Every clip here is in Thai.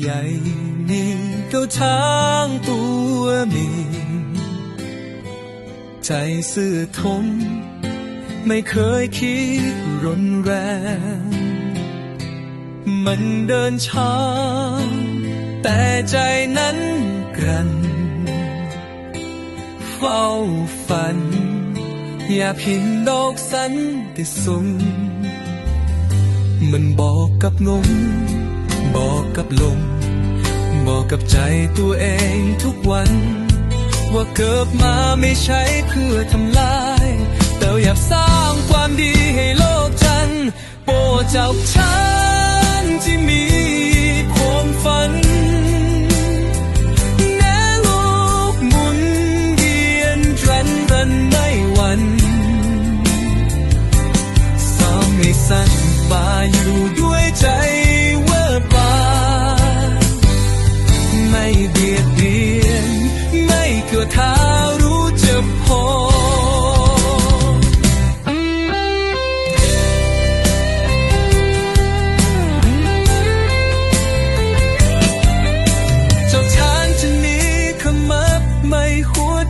ใหญ่นี่ก็ทางตัวมีใจซื่อทมไม่เคยคิดรุนแรง มันเดินช้า แต่ใจนั้นกรัน เฝ้าฝัน อยากเห็นดอกสันติสุมมันบอกกับงมบอ กับลม บอกกับใจตัวเองทุกวัน ว่าเกิดมาไม่ใช่เพื่อทำลาย แต่อยากสร้างความดีให้โลกจันทร์โปรดเจ้าฉัน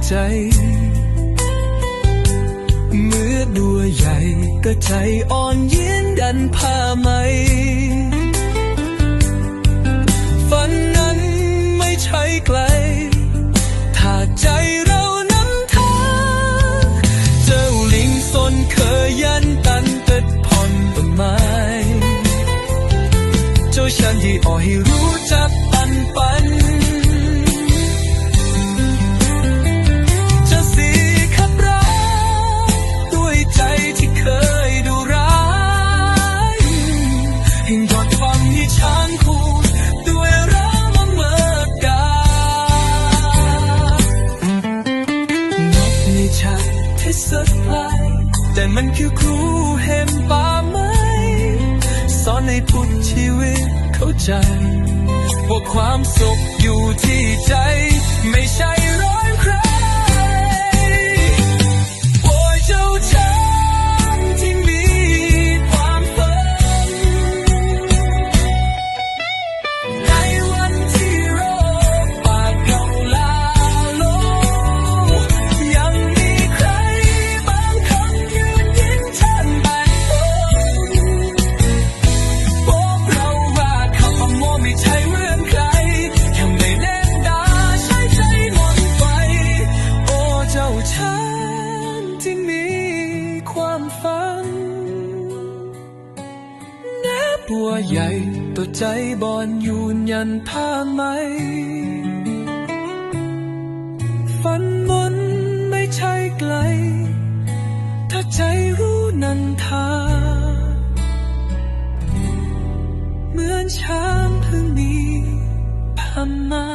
ใจ เมื่อดัวใหญ่ก็ใจอ่อนเย็นดันผ้าไหม ฝันนั้นไม่ใช่ไกล ถ้าใจเรานำทางเจ้าลิงสนเคยยันตันเติดผ่อนต้นไม้เจ้าฉันที่อ่อยให้รู้จักปันปัน แต่มันคือครูเห็นป่าไม้สอนให้พุทธชีวิตเข้าใจ ว่าความสุขอยู่ที่ใจไม่ ตัวใหญ่ตัวใจบอนยูนยันผ้าไหม ฝันบนไม่ใช่ไกล ถ้าใจรู้นันทา เหมือนช้างเพิ่งมีพม่า